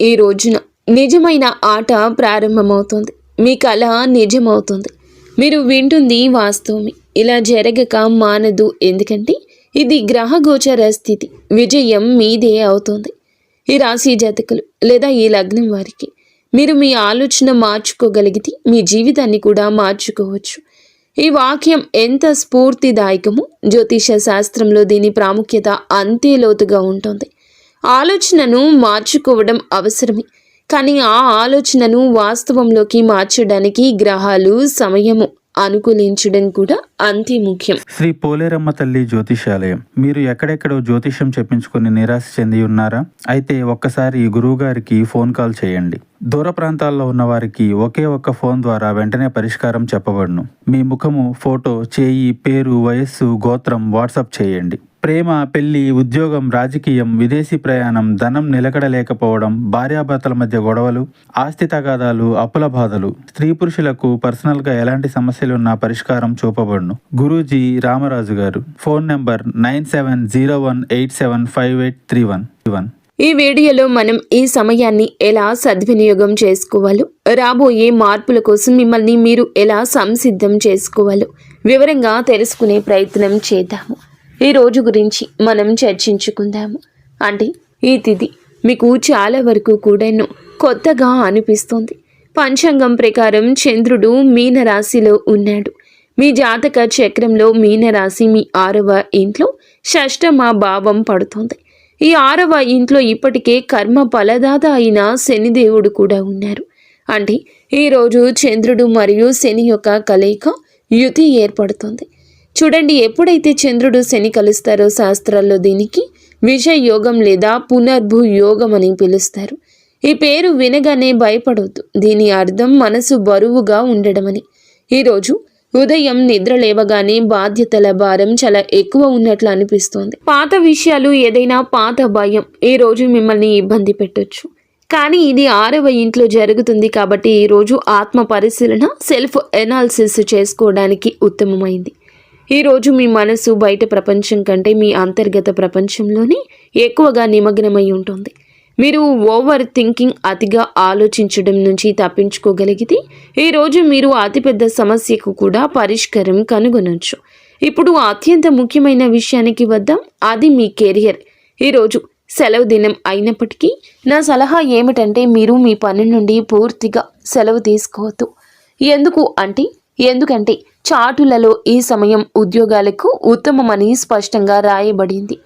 ఈ రోజున నిజమైన ఆట ప్రారంభమవుతుంది. మీ కళ నిజమవుతుంది. మీరు వింటుంది వాస్తవమే. ఇలా జరగక మానదు. ఎందుకంటే ఇది గ్రహగోచర స్థితి. విజయం మీదే అవుతుంది. ఈ రాశి జాతకులు లేదా ఈ లగ్నం వారికి మీరు మీ ఆలోచన మార్చుకోగలిగితే మీ జీవితాన్ని కూడా మార్చుకోవచ్చు. ఈ వాక్యం ఎంత స్ఫూర్తిదాయకమో జ్యోతిష శాస్త్రంలో దీని ప్రాముఖ్యత అంతే లోతుగా ఉంటుంది. ఆలోచనను మార్చుకోవడం అవసరమే. కానీ ఆ ఆలోచనను వాస్తవంలోకి మార్చడానికి గ్రహాలు సమయము అనుకూలించడం కూడా అంతే ముఖ్యం. శ్రీ పోలేరమ్మ తల్లి జ్యోతిషాలయం మీరు ఎక్కడెక్కడో జ్యోతిషం చెప్పించుకుని నిరాశ చెంది ఉన్నారా? అయితే ఒక్కసారి గురువు గారికి ఫోన్ కాల్ చేయండి. దూర ప్రాంతాల్లో ఉన్న వారికి ఒకే ఒక్క ఫోన్ ద్వారా వెంటనే పరిష్కారం చెప్పబడును. మీ ముఖము ఫోటో చేయి పేరు వయస్సు గోత్రం వాట్సాప్ చేయండి. ప్రేమ పెళ్ళి ఉద్యోగం రాజకీయం విదేశీ ప్రయాణం ధనం నిలకడలేకపోవడం భార్యాభర్తల మధ్య గొడవలు ఆస్తి తగాదాలు అప్పుల బాధలు. స్త్రీ పురుషులకు పర్సనల్గా ఎలాంటి సమస్యలున్నా పరిష్కారం చూపబడును. గురూజీ రామరాజు గారు. Phone number nine seven zero one eight seven five eight three one one. ఈ వీడియోలో మనం ఈ సమయాన్ని ఎలా సద్వినియోగం చేసుకోవాలో? రాబోయే మార్పుల కోసం మిమ్మల్ని మీరు ఎలా సంసిద్ధం చేసుకోవాలో? వివరంగా తెలుసుకునే ప్రయత్నం చేద్దాము. ఈ రోజు గురించి మనం చర్చించుకుందాము. అంటే ఈ తిథి మీకు చాలా వరకు కూడాను కొత్తగా అనిపిస్తుంది. పంచాంగం ప్రకారం చంద్రుడు మీనరాశిలో ఉన్నాడు. మీ జాతక చక్రంలో మీనరాశి మీ ఆరవ ఇంట్లో షష్టమ భావం పడుతుంది. ఈ ఆరవ ఇంట్లో ఇప్పటికే కర్మ ఫలదాత అయిన శనిదేవుడు కూడా ఉన్నారు. అంటే ఈరోజు చంద్రుడు మరియు శని యొక్క కలయిక యుతి ఏర్పడుతుంది. చూడండి ఎప్పుడైతే చంద్రుడు శని కలుస్తారో శాస్త్రాల్లో దీనికి విషయ యోగం లేదా పునర్భూ యోగం అని పిలుస్తారు. ఈ పేరు వినగానే భయపడవద్దు. దీని అర్థం మనసు బరువుగా ఉండడమని. ఈరోజు ఉదయం నిద్ర లేవగానే బాధ్యతల భారం చాలా ఎక్కువ ఉన్నట్లు అనిపిస్తోంది. పాత విషయాలు ఏదైనా పాత భయం. ఈ రోజు మిమ్మల్ని ఇబ్బంది పెట్టొచ్చు. కానీ ఇది ఆరవ ఇంట్లో జరుగుతుంది కాబట్టి ఈ రోజు ఆత్మ పరిశీలన సెల్ఫ్ ఎనాలిసిస్ చేసుకోవడానికి ఉత్తమమైంది. ఈరోజు మీ మనసు బయట ప్రపంచం కంటే మీ అంతర్గత ప్రపంచంలోనే ఎక్కువగా నిమగ్నమై ఉంటుంది. మీరు ఓవర్ థింకింగ్ అతిగా ఆలోచించడం నుంచి తప్పించుకోగలిగితే ఈరోజు మీరు అతిపెద్ద సమస్యకు కూడా పరిష్కారం కనుగొనొచ్చు. ఇప్పుడు అత్యంత ముఖ్యమైన విషయానికి వద్దాం. అది మీ కెరియర్. ఈరోజు సెలవు దినం అయినప్పటికీ నా సలహా ఏమిటంటే మీరు మీ పని నుండి పూర్తిగా సెలవు తీసుకోవద్దు. ఎందుకు అంటే ఎందుకంటే చాటులలో ఈ సమయం ఉద్యోగాలకు ఉత్తమమని స్పష్టంగా రాయబడింది.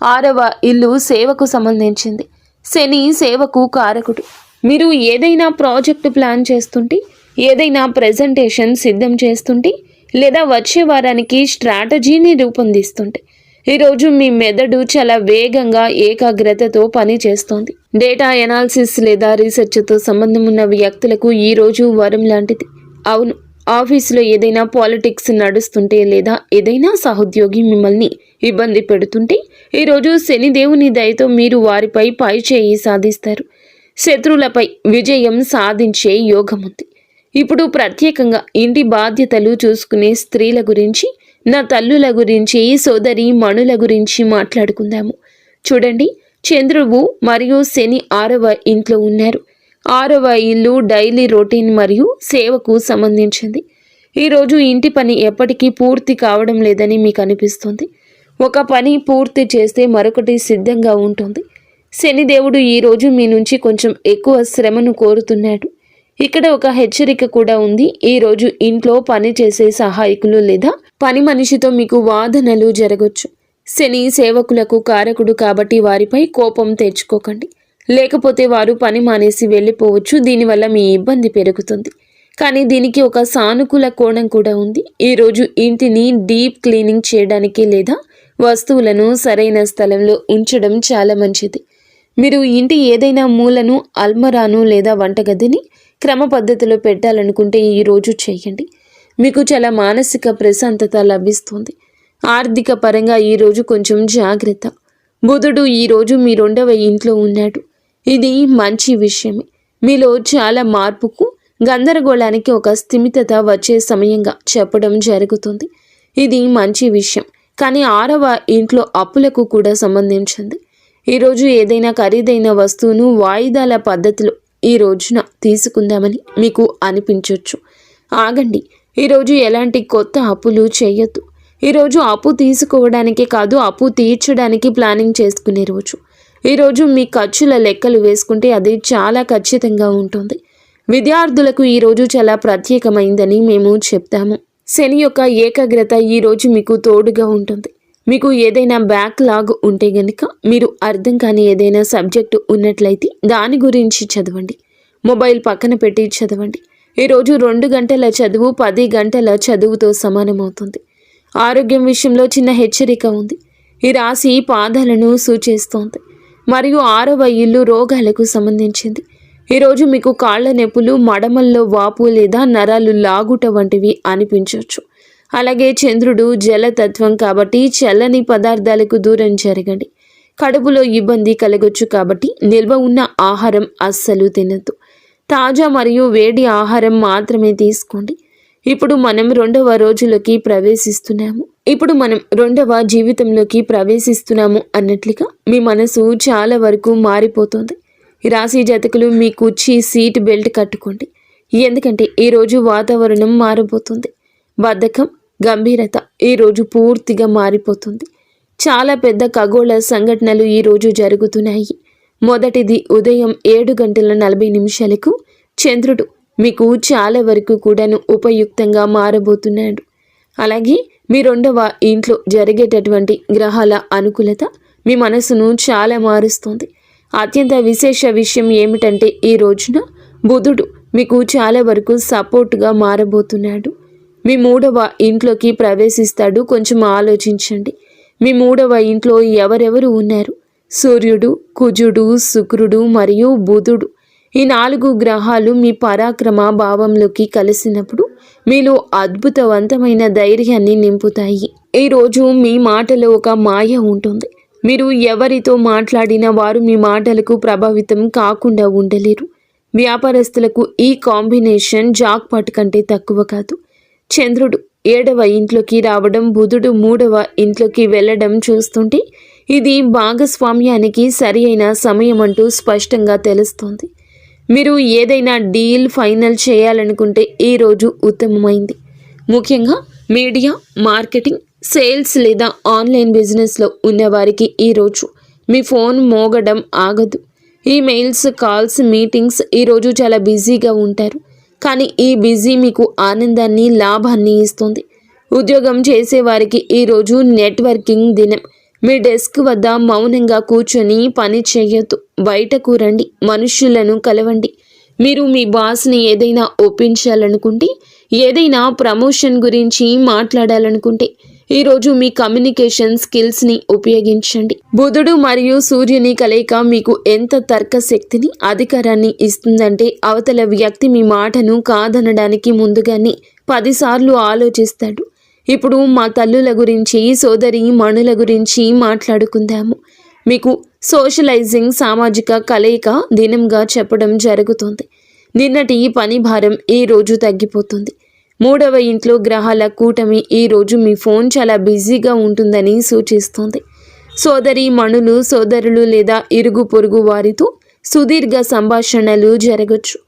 ఆరవ ఇల్లు సేవకు సంబంధించింది. శని సేవకు కారకుడు. మీరు ఏదైనా ప్రాజెక్టు ప్లాన్ చేస్తుంటే ఏదైనా ప్రెజెంటేషన్ సిద్ధం చేస్తుంటే లేదా వచ్చే వారానికి స్ట్రాటజీని రూపొందిస్తుంటే ఈరోజు మీ మెదడు చాలా వేగంగా ఏకాగ్రతతో పని చేస్తోంది. డేటా ఎనాలిసిస్ లేదా రీసెర్చ్తో సంబంధం ఉన్న వ్యక్తులకు ఈరోజు వరం లాంటిది. అవును ఆఫీసులో ఏదైనా పాలిటిక్స్ నడుస్తుంటే లేదా ఏదైనా సహోద్యోగి మిమ్మల్ని ఇబ్బంది పెడుతుంటే ఈరోజు శనిదేవుని దయతో మీరు వారిపై పై చేయి సాధిస్తారు. శత్రువులపై విజయం సాధించే యోగం ఉంది ఇప్పుడు ప్రత్యేకంగా ఇంటి బాధ్యతలు చూసుకునే స్త్రీల గురించి నా తల్లుల గురించి సోదరి మణుల గురించి మాట్లాడుకుందాము. చూడండి చంద్రువు మరియు శని ఆరవ ఇంట్లో ఉన్నారు. ఆరవ ఇల్లు డైలీ రొటీన్ మరియు సేవకు సంబంధించింది. ఈరోజు ఇంటి పని ఎప్పటికీ పూర్తి కావడం లేదని మీకు అనిపిస్తుంది. ఒక పని పూర్తి చేస్తే మరొకటి సిద్ధంగా ఉంటుంది. శనిదేవుడు ఈరోజు మీ నుంచి కొంచెం ఎక్కువ శ్రమను కోరుతున్నాడు. ఇక్కడ ఒక హెచ్చరిక కూడా ఉంది. ఈరోజు ఇంట్లో పని చేసే సహాయకులు లేదా పని మనిషితో మీకు వాదనలు జరగచ్చు. శని సేవకులకు కారకుడు కాబట్టి వారిపై కోపం తెచ్చుకోకండి. లేకపోతే వారు పని మానేసి వెళ్ళిపోవచ్చు. దీనివల్ల మీ ఇబ్బంది పెరుగుతుంది. కానీ దీనికి ఒక సానుకూల కోణం కూడా ఉంది. ఈరోజు ఇంటిని డీప్ క్లీనింగ్ చేయడానికి లేదా వస్తువులను సరైన స్థలంలో ఉంచడం చాలా మంచిది. మీరు ఇంటి ఏదైనా మూలను అల్మరాను లేదా వంటగదిని క్రమ పద్ధతిలో పెట్టాలనుకుంటే ఈరోజు చేయండి. మీకు చాలా మానసిక ప్రశాంతత లభిస్తుంది. ఆర్థిక పరంగా ఈరోజు కొంచెం జాగ్రత్త. బుధుడు ఈరోజు మీ రెండవ ఇంట్లో ఉన్నాడు. ఇది మంచి విషయమే. మీలో చాలా మార్పుకు గందరగోళానికి ఒక స్థిమితత వచ్చే సమయంగా చెప్పడం జరుగుతుంది. ఇది మంచి విషయం. కానీ ఆరవ ఇంట్లో అప్పులకు కూడా సంబంధించింది. ఈరోజు ఏదైనా ఖరీదైన వస్తువును వాయిదాల పద్ధతిలో ఈ రోజున తీసుకుందామని మీకు అనిపించవచ్చు ఆగండి. ఈరోజు ఎలాంటి కొత్త అప్పులు చేయొద్దు. ఈరోజు అప్పు తీసుకోవడానికి కాదు అప్పు తీర్చడానికి ప్లానింగ్ చేసుకునే రోజు. ఈరోజు మీ ఖర్చుల లెక్కలు వేసుకుంటే అది చాలా ఖచ్చితంగా ఉంటుంది. విద్యార్థులకు ఈరోజు చాలా ప్రత్యేకమైందని మేము చెప్తాము. శని యొక్క ఏకాగ్రత ఈరోజు మీకు తోడుగా ఉంటుంది. మీకు ఏదైనా బ్యాక్లాగ్ ఉంటే గనుక మీరు అర్థం కాని ఏదైనా సబ్జెక్టు ఉన్నట్లయితే దాని గురించి చదవండి. మొబైల్ పక్కన పెట్టి చదవండి. ఈరోజు రెండు గంటల చదువు పది గంటల చదువుతో సమానమవుతుంది. ఆరోగ్యం విషయంలో చిన్న హెచ్చరిక ఉంది. ఈ రాశి పాదాలను సూచిస్తోంది. మరియు ఆరవ ఇల్లు రోగాలకు సంబంధించింది. ఈరోజు మీకు కాళ్ళ నొప్పులు మడమల్లో వాపు లేదా నరాలు లాగుట వంటివి అనిపించవచ్చు అలాగే చంద్రుడు జలతత్వం కాబట్టి చల్లని పదార్థాలకు దూరం జరగండి. కడుపులో ఇబ్బంది కలగొచ్చు కాబట్టి నిల్వ ఉన్న ఆహారం అస్సలు తినద్దు. తాజా మరియు వేడి ఆహారం మాత్రమే తీసుకోండి. ఇప్పుడు మనం రెండవ రోజులకి ప్రవేశిస్తున్నాము. ఇప్పుడు మనం రెండవ జీవితంలోకి ప్రవేశిస్తున్నాము అన్నట్లుగా మీ మనసు చాలా వరకు మారిపోతుంది. రాశి జాతకులు మీ కుర్చీ సీట్ బెల్ట్ కట్టుకోండి. ఎందుకంటే ఈరోజు వాతావరణం మారిపోతుంది బద్ధకం గంభీరత ఈరోజు పూర్తిగా మారిపోతుంది. చాలా పెద్ద ఖగోళ సంఘటనలు ఈరోజు జరుగుతున్నాయి. మొదటిది ఉదయం ఏడు గంటల నలభై నిమిషాలకు చంద్రుడు మీకు చాలా వరకు కూడాను ఉపయుక్తంగా మారబోతున్నాడు. అలాగే మీ రెండవ ఇంట్లో జరిగేటటువంటి గ్రహాల అనుకూలత మీ మనసును చాలా మారుస్తుంది. అత్యంత విశేష విషయం ఏమిటంటే ఈ రోజున బుధుడు మీకు చాలా వరకు సపోర్ట్గా మారబోతున్నాడు. మీ మూడవ ఇంట్లోకి ప్రవేశిస్తాడు. కొంచెం ఆలోచించండి. మీ మూడవ ఇంట్లో ఎవరెవరు ఉన్నారు? సూర్యుడు కుజుడు శుక్రుడు మరియు బుధుడు. ఈ నాలుగు గ్రహాలు మీ పరాక్రమ భావంలోకి కలిసినప్పుడు మీలో అద్భుతవంతమైన ధైర్యాన్ని నింపుతాయి. ఈరోజు మీ మాటలో ఒక మాయ ఉంటుంది. మీరు ఎవరితో మాట్లాడినా వారు మీ మాటలకు ప్రభావితం కాకుండా ఉండలేరు. వ్యాపారస్తులకు ఈ కాంబినేషన్ జాక్పాట్ కంటే తక్కువ కాదు. చంద్రుడు ఏడవ ఇంట్లోకి రావడం బుధుడు మూడవ ఇంట్లోకి వెళ్ళడం చూస్తుంటే ఇది భాగస్వామ్యానికి సరి అయిన సమయం అంటూ స్పష్టంగా తెలుస్తోంది. మీరు ఏదైనా డీల్ ఫైనల్ చేయాలనుకుంటే ఈరోజు ఉత్తమమైంది. ముఖ్యంగా మీడియా మార్కెటింగ్ సేల్స్ లేదా ఆన్లైన్ బిజినెస్లో ఉన్నవారికి ఈరోజు మీ ఫోన్ మోగడం ఆగదు. ఈమెయిల్స్ కాల్స్ మీటింగ్స్ ఈరోజు చాలా బిజీగా ఉంటారు. కానీ ఈ బిజీ మీకు ఆనందాన్ని లాభాన్ని ఇస్తుంది. ఉద్యోగం చేసేవారికి ఈరోజు నెట్వర్కింగ్ దినం. మీ డెస్క్ వద్ద మౌనంగా కూర్చొని పని చేయొద్దు బయటకు రండి మనుషులను కలవండి. మీరు మీ బాస్ని ఏదైనా ఒప్పించాలనుకుంటే ఏదైనా ప్రమోషన్ గురించి మాట్లాడాలనుకుంటే ఈరోజు మీ కమ్యూనికేషన్ స్కిల్స్ని ఉపయోగించండి. బుధుడు మరియు సూర్యుని కలయిక మీకు ఎంత తర్క శక్తిని అధికారాన్ని ఇస్తుందంటే అవతల వ్యక్తి మీ మాటను కాదనడానికి ముందుగానే పదిసార్లు ఆలోచిస్తాడు. ఇప్పుడు మా తల్లుల గురించి సోదరి మణుల గురించి మాట్లాడుకుందాము. మీకు సోషలైజింగ్ సామాజిక కలయిక దినంగా చెప్పడం జరుగుతుంది. నిన్నటి పని భారం ఈ రోజు తగ్గిపోతుంది. మూడవ ఇంట్లో గ్రహాల కూటమి ఈ రోజు మీ ఫోన్ చాలా బిజీగా ఉంటుందని సూచిస్తుంది. సోదరి మణులు సోదరులు లేదా ఇరుగు పొరుగు వారితో సుదీర్ఘ సంభాషణలు జరగచ్చు.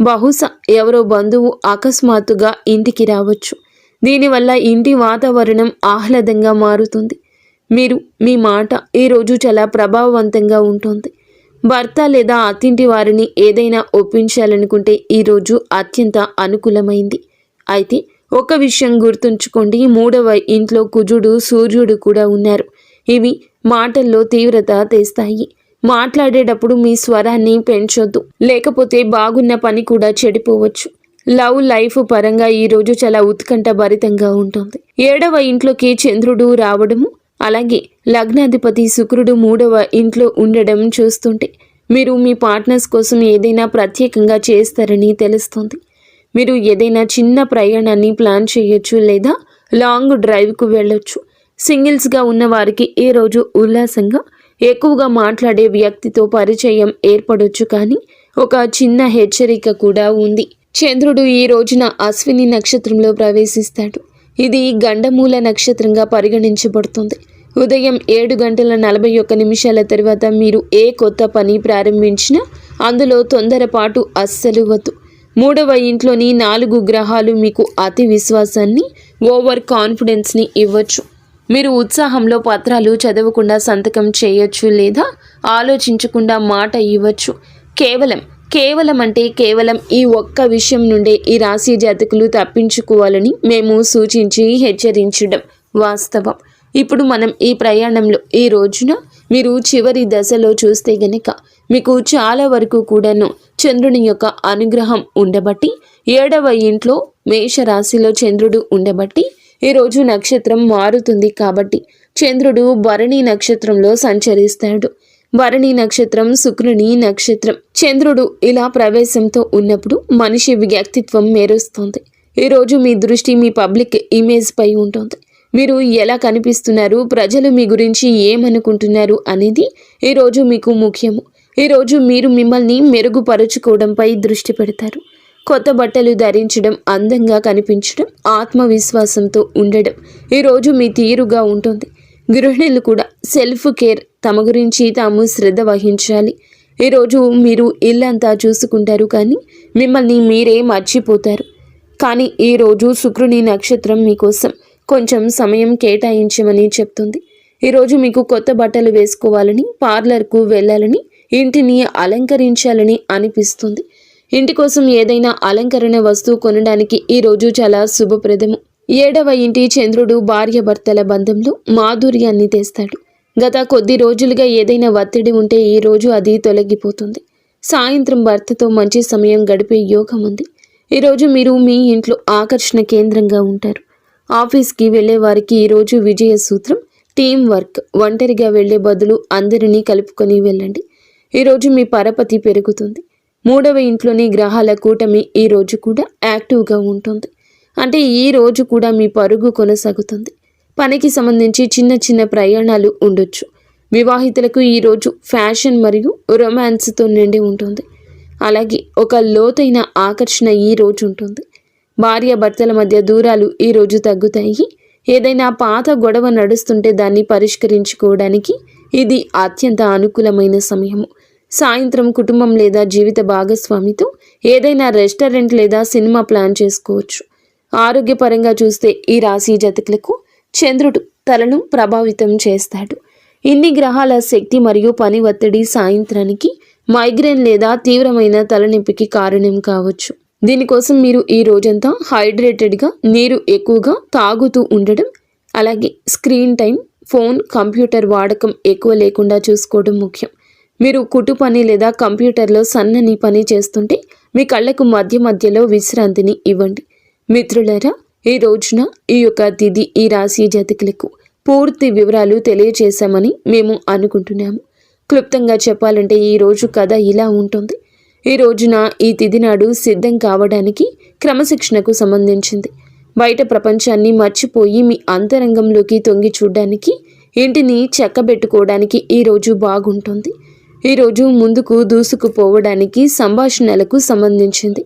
బహుశా ఎవరో బంధువు అకస్మాత్తుగా ఇంటికి రావచ్చు. దీనివల్ల ఇంటి వాతావరణం ఆహ్లాదంగా మారుతుంది. మీరు మీ మాట ఈరోజు చాలా ప్రభావవంతంగా ఉంటుంది. భర్త లేదా అత్తింటి వారిని ఏదైనా ఒప్పించాలనుకుంటే ఈరోజు అత్యంత అనుకూలమైంది. అయితే ఒక విషయం గుర్తుంచుకోండి. మూడవ ఇంట్లో కుజుడు సూర్యుడు కూడా ఉన్నారు. ఇవి మాటల్లో తీవ్రత తెస్తాయి. మాట్లాడేటప్పుడు మీ స్వరాన్ని పెంచొద్దు. లేకపోతే బాగున్న పని కూడా చెడిపోవచ్చు. లవ్ లైఫ్ పరంగా ఈ రోజు చాలా ఉత్కంఠ భరితంగా ఉంటుంది. ఏడవ ఇంట్లోకి చంద్రుడు రావడము అలాగే లగ్నాధిపతి శుక్రుడు మూడవ ఇంట్లో ఉండడం చూస్తుంటే మీరు మీ పార్ట్నర్స్ కోసం ఏదైనా ప్రత్యేకంగా చేస్తారని తెలుస్తుంది. మీరు ఏదైనా చిన్న ప్రయాణాన్ని ప్లాన్ చేయొచ్చు లేదా లాంగ్ డ్రైవ్కు వెళ్ళొచ్చు. సింగిల్స్గా ఉన్న వారికి ఈ రోజు ఉల్లాసంగా ఎక్కువగా మాట్లాడే వ్యక్తితో పరిచయం ఏర్పడొచ్చు కానీ ఒక చిన్న హెచ్చరిక కూడా ఉంది. చంద్రుడు ఈ రోజున అశ్విని నక్షత్రంలో ప్రవేశిస్తాడు. ఇది గండమూల నక్షత్రంగా పరిగణించబడుతుంది. ఉదయం ఏడు గంటల నలభై ఒక్క నిమిషాల తర్వాత మీరు ఏ కొత్త పని ప్రారంభించినా అందులో తొందరపాటు అస్సలు వద్దు. మూడవ ఇంట్లోని నాలుగు గ్రహాలు మీకు అతి విశ్వాసాన్ని ఓవర్ కాన్ఫిడెన్స్ని ఇవ్వచ్చు. మీరు ఉత్సాహంలో పత్రాలు చదవకుండా సంతకం చేయొచ్చు లేదా ఆలోచించకుండా మాట ఇవ్వచ్చు. కేవలం కేవలం అంటే కేవలం ఈ ఒక్క విషయం నుండే ఈ రాశి జాతకులు తప్పించుకోవాలని మేము సూచించి హెచ్చరించడం వాస్తవం. ఇప్పుడు మనం ఈ ప్రయాణంలో ఈ రోజున మీరు చివరి దశలో చూస్తే గనక మీకు చాలా వరకు కూడాను చంద్రుని యొక్క అనుగ్రహం ఉండబట్టి ఏడవ ఇంట్లో మేషరాశిలో చంద్రుడు ఉండబట్టి ఈరోజు నక్షత్రం మారుతుంది కాబట్టి చంద్రుడు భరణి నక్షత్రంలో సంచరిస్తాడు. భరణి నక్షత్రం శుక్రుని నక్షత్రం. చంద్రుడు ఇలా ప్రవేశంతో ఉన్నప్పుడు మనిషి వ్యక్తిత్వం మేరుస్తుంది. ఈరోజు మీ దృష్టి మీ పబ్లిక్ ఇమేజ్ పై ఉంటుంది. మీరు ఎలా కనిపిస్తున్నారు? ప్రజలు మీ గురించి ఏమనుకుంటున్నారు అనేది ఈరోజు మీకు ముఖ్యము. ఈరోజు మీరు మిమ్మల్ని మెరుగుపరుచుకోవడంపై దృష్టి పెడతారు. కొత్త బట్టలు ధరించడం అందంగా కనిపించడం ఆత్మవిశ్వాసంతో ఉండడం ఈరోజు మీ తీరుగా ఉంటుంది. గృహిణులు కూడా సెల్ఫ్ కేర్ తమ గురించి తాము శ్రద్ధ వహించాలి. ఈరోజు మీరు ఇల్లంతా చూసుకుంటారు కానీ మిమ్మల్ని మీరే మర్చిపోతారు. కానీ ఈరోజు శుక్రుని నక్షత్రం మీకోసం కొంచెం సమయం కేటాయించమని చెప్తుంది. ఈరోజు మీకు కొత్త బట్టలు వేసుకోవాలని పార్లర్కు వెళ్ళాలని ఇంటిని అలంకరించాలని అనిపిస్తుంది. ఇంటి కోసం ఏదైనా అలంకరణ వస్తువు కొనడానికి ఈరోజు చాలా శుభప్రదము. ఏడవ ఇంటి చంద్రుడు భార్యాభర్తల బంధంలో మాధుర్యాన్ని తెస్తాడు. గత కొద్ది రోజులుగా ఏదైనా ఒత్తిడి ఉంటే ఈ రోజు అది తొలగిపోతుంది. సాయంత్రం భర్తతో మంచి సమయం గడిపే యోగం ఉంది. ఈరోజు మీరు మీ ఇంట్లో ఆకర్షణ కేంద్రంగా ఉంటారు. ఆఫీస్కి వెళ్ళే వారికి ఈరోజు విజయ సూత్రం టీం వర్క్ ఒంటరిగా వెళ్ళే బదులు అందరినీ కలుపుకొని వెళ్ళండి. ఈరోజు మీ పరపతి పెరుగుతుంది. మూడవ ఇంట్లోని గ్రహాల కూటమి ఈరోజు కూడా యాక్టివ్గా ఉంటుంది. అంటే ఈ రోజు కూడా మీ పరుగు కొనసాగుతుంది. పనికి సంబంధించి చిన్న చిన్న ప్రయాణాలు ఉండొచ్చు. వివాహితులకు ఈరోజు ఫ్యాషన్ మరియు రొమాన్స్తో నిండి ఉంటుంది. అలాగే ఒక లోతైన ఆకర్షణ ఈ రోజు ఉంటుంది. భార్య భర్తల మధ్య దూరాలు ఈ రోజు తగ్గుతాయి. ఏదైనా పాత గొడవ నడుస్తుంటే దాన్ని పరిష్కరించుకోవడానికి ఇది అత్యంత అనుకూలమైన సమయము. సాయంత్రం కుటుంబం లేదా జీవిత భాగస్వామితో ఏదైనా రెస్టారెంట్ లేదా సినిమా ప్లాన్ చేసుకోవచ్చు. ఆరోగ్యపరంగా చూస్తే ఈ రాశి జాతకులకు చంద్రుడు తలను ప్రభావితం చేస్తాడు. ఇన్ని గ్రహాల శక్తి మరియు పని ఒత్తిడి సాయంత్రానికి మైగ్రేన్ లేదా తీవ్రమైన తలనొప్పికి కారణం కావచ్చు. దీనికోసం మీరు ఈ రోజంతా హైడ్రేటెడ్గా నీరు ఎక్కువగా తాగుతూ ఉండడం అలాగే స్క్రీన్ టైం ఫోన్ కంప్యూటర్ వాడకం ఎక్కువ లేకుండా చూసుకోవడం ముఖ్యం. మీరు కుటు పని లేదా కంప్యూటర్లో సన్నని పని చేస్తుంటే మీ కళ్ళకు మధ్య మధ్యలో విశ్రాంతిని ఇవ్వండి. మిత్రులరా ఈ రోజున ఈ యొక్క తిథి ఈ రాశి జాతకులకు పూర్తి వివరాలు తెలియచేశామని మేము అనుకుంటున్నాము. క్లుప్తంగా చెప్పాలంటే ఈ రోజు కథ ఇలా ఉంటుంది. ఈ రోజున ఈ తిథి నాడు సిద్ధం కావడానికి క్రమశిక్షణకు సంబంధించింది. బయట ప్రపంచాన్ని మర్చిపోయి మీ అంతరంగంలోకి తొంగి చూడడానికి ఇంటిని చెక్కబెట్టుకోవడానికి ఈ రోజు బాగుంటుంది. ఈరోజు ముందుకు దూసుకుపోవడానికి సంభాషణలకు సంబంధించింది.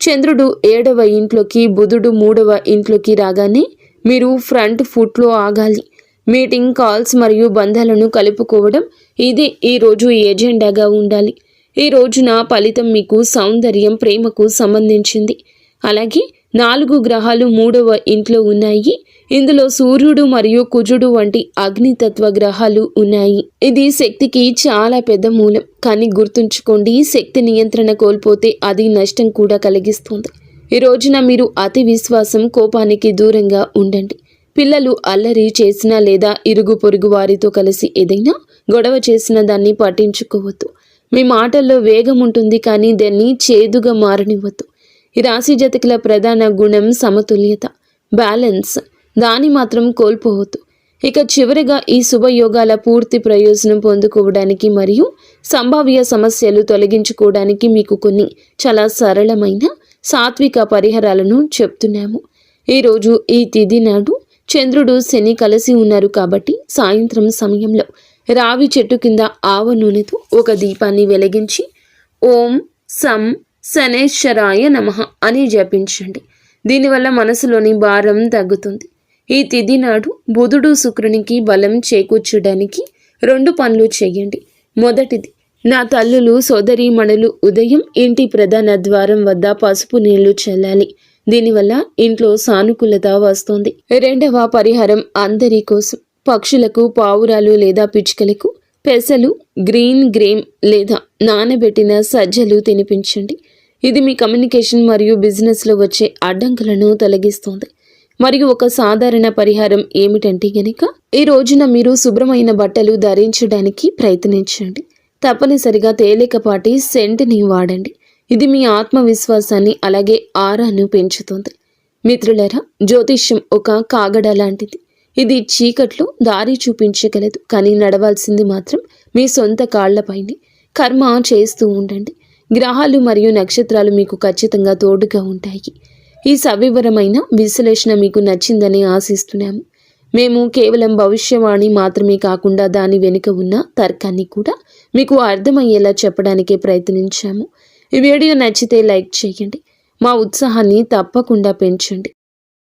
చంద్రుడు ఏడవ ఇంట్లోకి బుధుడు మూడవ ఇంట్లోకి రాగానే మీరు ఫ్రంట్ ఫుట్లో ఆగాలి. మీటింగ్ కాల్స్ మరియు బంధాలను కలుపుకోవడం ఇది ఈరోజు ఎజెండాగా ఉండాలి. ఈ రోజున ఫలితం మీకు సౌందర్యం ప్రేమకు సంబంధించింది. అలాగే నాలుగు గ్రహాలు మూడవ ఇంట్లో ఉన్నాయి. ఇందులో సూర్యుడు మరియు కుజుడు వంటి అగ్నితత్వ గ్రహాలు ఉన్నాయి. ఇది శక్తికి చాలా పెద్ద మూలం. కానీ గుర్తుంచుకోండి శక్తి నియంత్రణ కోల్పోతే అది నష్టం కూడా కలిగిస్తుంది. ఈ రోజున మీరు అతి విశ్వాసం కోపానికి దూరంగా ఉండండి. పిల్లలు అల్లరి చేసినా లేదా ఇరుగు పొరుగు వారితో కలిసి ఏదైనా గొడవ చేసిన దాన్ని పట్టించుకోవద్దు. మీ మాటల్లో వేగం ఉంటుంది కానీ దాన్ని చేదుగా మారనివ్వద్దు. రాశి జతకుల ప్రధాన గుణం సమతుల్యత బ్యాలెన్స్. దాని మాత్రం కోల్పోవద్దు. ఇక చివరిగా ఈ శుభయోగాల పూర్తి ప్రయోజనం పొందుకోవడానికి మరియు సంభావ్య సమస్యలు తొలగించుకోవడానికి మీకు కొన్ని చాలా సరళమైన సాత్విక పరిహారాలను చెప్తున్నాము. ఈరోజు ఈ తిథి నాడు చంద్రుడు శని కలిసి ఉన్నారు కాబట్టి సాయంత్రం సమయంలో రావి చెట్టు కింద ఆవ నూనెతో ఒక దీపాన్ని వెలిగించి ఓం సం శనేశ్వరాయ నమః అని జపించండి. దీనివల్ల మనసులోని భారం తగ్గుతుంది. ఈ తిథి నాడు బుధుడు శుక్రునికి బలం చేకూర్చడానికి రెండు పనులు చేయండి. మొదటిది నా తల్లులు సోదరీమణులు ఉదయం ఇంటి ప్రధాన ద్వారం వద్ద పసుపు నీళ్ళు చల్లాలి. దీనివల్ల ఇంట్లో సానుకూలత వస్తుంది. రెండవ పరిహారం అందరి కోసం. పక్షులకు పావురాలు లేదా పిచ్చుకలకు పెసలు గ్రీన్ గ్రేమ్ లేదా నానబెట్టిన సజ్జలు తినిపించండి. ఇది మీ కమ్యూనికేషన్ మరియు బిజినెస్లో వచ్చే అడ్డంకులను తొలగిస్తుంది. మరియు ఒక సాధారణ పరిహారం ఏమిటంటే గనక ఈ రోజున మీరు శుభ్రమైన బట్టలు ధరించడానికి ప్రయత్నించండి. తప్పనిసరిగా తేలికపాటి సెంట్ని వాడండి. ఇది మీ ఆత్మవిశ్వాసాన్ని అలాగే ఆరాను పెంచుతుంది. మిత్రులరా జ్యోతిష్యం ఒక కాగడ లాంటిది. ఇది చీకట్లో దారి చూపించగలదు కానీ నడవాల్సింది మాత్రం మీ సొంత కాళ్ళపైనే కర్మ చేస్తూ ఉండండి. గ్రహాలు మరియు నక్షత్రాలు మీకు ఖచ్చితంగా తోడుగా ఉంటాయి. ఈ సవివరమైన విశ్లేషణ మీకు నచ్చిందని ఆశిస్తున్నాము. మేము కేవలం భవిష్యవాణి మాత్రమే కాకుండా దాని వెనుక ఉన్న తర్కాన్ని కూడా మీకు అర్థమయ్యేలా చెప్పడానికే ప్రయత్నించాము. ఈ వీడియో నచ్చితే లైక్ చేయండి. మా ఉత్సాహాన్ని తప్పకుండా పెంచండి.